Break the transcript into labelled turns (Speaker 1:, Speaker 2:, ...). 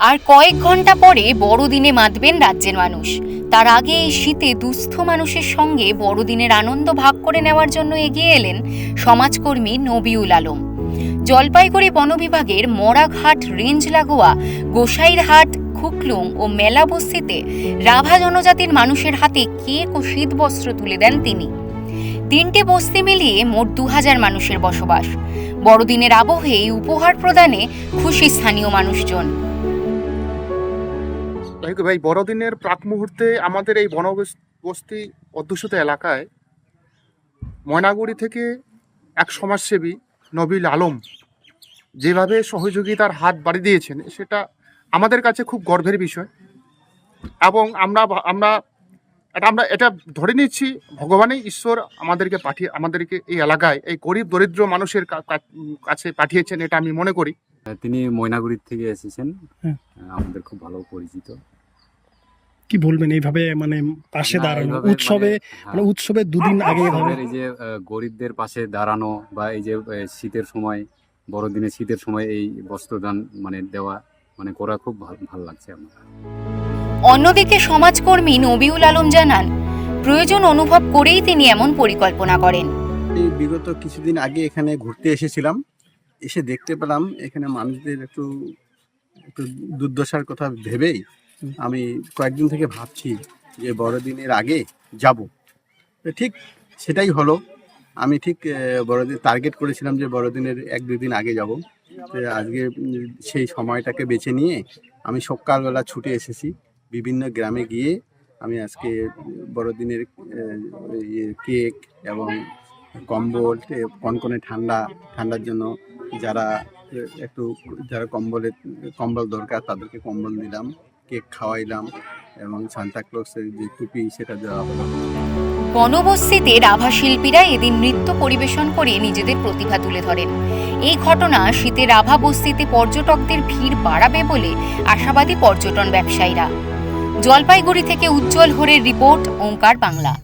Speaker 1: আর কয়েক ঘণ্টা পরে বড়দিনে মাতবেন রাজ্যের মানুষ। তার আগে এই শীতে দুস্থ মানুষের সঙ্গে বড়দিনের আনন্দ ভাগ করে নেওয়ার জন্য এগিয়ে এলেন সমাজকর্মী নবিউল আলম। জলপাইগুড়ি বনবিভাগের মরাঘাট রেঞ্জ লাগোয়া গোসাইরহাট, খুকলুং ও মেলা বস্তিতে রাভা জনজাতির মানুষের হাতে কেক ও শীতবস্ত্র তুলে দেন তিনি? তিনটে বস্তি মিলিয়ে মোট দু হাজার মানুষের বসবাস। বড়দিনের আবহে এই উপহার প্রদানে খুশি স্থানীয় মানুষজন।
Speaker 2: যাই হোক ভাই? বড়দিনের প্রাক মুহূর্তে আমাদের এই বনবস্তি অধ্যুষিত এলাকায় ময়নাগুড়ি থেকে এক সমাজসেবী নবীল আলম যেভাবে সহযোগিতার হাত বাড়ি দিয়েছেন সেটা আমাদের কাছে খুব গর্বের বিষয়। এবং আমরা আমরা এটা আমরা এটা ধরে নিচ্ছি ভগবানই ঈশ্বর আমাদেরকে পাঠিয়ে আমাদেরকে এই এলাকায় এই গরিব দরিদ্র মানুষের কাছে পাঠিয়েছেন এটা আমি মনে করি।
Speaker 3: তিনি ময়নাগুড়ির থেকে এসেছেন।
Speaker 4: হুম।
Speaker 3: আমাদের খুব ভালো পরিচিত।
Speaker 4: কি বলবেন? এইভাবে মানে পাশে দাঁড়ানো উৎসবে
Speaker 3: মানে,
Speaker 4: মানে
Speaker 3: হ্যাঁ,
Speaker 4: উৎসবের দুদিন আগে এভাবে
Speaker 3: এই যে গরিবদের পাশে দাঁড়ানো বা এই যে শীতের সময় বড়দিনে শীতের সময় এই বস্ত্রদান মানে দেওয়া মানে করা খুব ভালো ভালো লাগছে আমার।
Speaker 1: অন্যদিকে সমাজকর্মী নবিউল আলম জানান প্রয়োজন অনুভব করেই তিনি এমন পরিকল্পনা করেন।
Speaker 5: এই বিগত কিছুদিন আগে এখানে ঘুরতে এসেছিলাম। এসে দেখতে পেলাম এখানে মানুষদের একটু একটু দুর্দশার কথা ভেবেই আমি কয়েকদিন থেকে ভাবছি যে বড়দিনের আগে যাব। ঠিক সেটাই হলো। আমি ঠিক বড়দিন টার্গেট করেছিলাম যে বড়দিনের এক দিন আগে যাব। আজকে সেই সময়টাকে বেছে নিয়ে আমি সকালবেলা ছুটে এসেছি বিভিন্ন গ্রামে গিয়ে। আমি আজকে বড়দিনের ইয়ে, কেক এবং কম্বল কনকনে ঠান্ডা ঠান্ডার জন্য যারা একটু যারা কম্বলের কম্বল দরকার তাদেরকে কম্বল দিলাম। কেক খাওয়াইলাম এবং সান্তাক্লসের যে টুপি সেটা দেওয়া হলো।
Speaker 1: বনবস্তিতে রাভা শিল্পীরা এদিন নৃত্য পরিবেশন করে নিজেদের প্রতিভা তুলে ধরেন। এই ঘটনা শীতে রাভা বস্তিতে পর্যটকদের ভিড় বাড়াবে বলে আশাবাদী পর্যটন ব্যবসায়ীরা। জলপাইগুড়ি থেকে উজ্জ্বল হরের রিপোর্ট, ওঙ্কার বাংলা।